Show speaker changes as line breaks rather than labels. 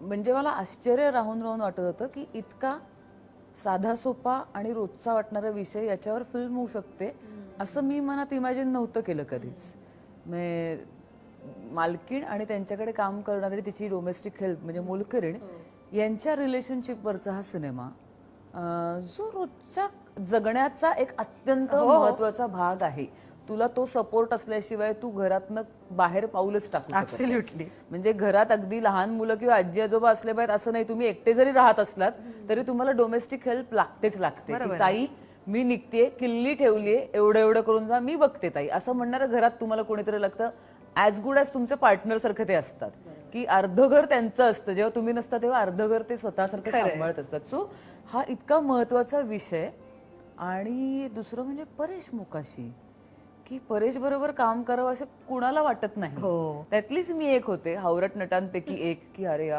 म्हणजे मला आश्चर्य राहून राहून वाटत होतं की इतका साधा सोपा आणि रोजचा वाटणारा विषय याच्यावर फिल्म होऊ शकते असं मी मनात इमॅजिन नव्हतं केलं कधीच. मालकीण आणि त्यांच्याकडे काम करणारी तिची डोमेस्टिक हेल्प म्हणजे मोलकरीण यांच्या रिलेशनशिपवरचा हा सिनेमा जो रोजच्या जगण्याचा एक अत्यंत महत्त्वाचा भाग आहे. तुला तो सपोर्ट असल्याशिवाय तू घरातनं बाहेर पाऊलच टाकू.
Absolutely.
म्हणजे घरात अगदी लहान मुलं किंवा आजी आजोबा असले पाहिजेत असं नाही. तुम्ही एकटे जरी राहत असलात तरी तुम्हाला डोमेस्टिक हेल्प लागतेच लागते. ताई मी निघते किल्ली ठेवलीये एवढं एवढं करून जा मी बघते ताई. असं म्हणणारं घरात तुम्हाला कोणीतरी लागतं. ॲज गुड ॲज तुमचे पार्टनर सारखं ते असतात. की अर्ध घर त्यांचं असतं. जेव्हा तुम्ही नसता तेव्हा अर्ध घर ते स्वतःसारखं सांभाळत असतात. सो हा इतका महत्त्वाचा विषय. आणि दुसरं म्हणजे परेश मुकाशी. की परेश बरोबर काम करावं असं कुणाला वाटत नाही
हो.
त्यातलीच मी एक होते हावरट नटांपैकी एक की अरे यार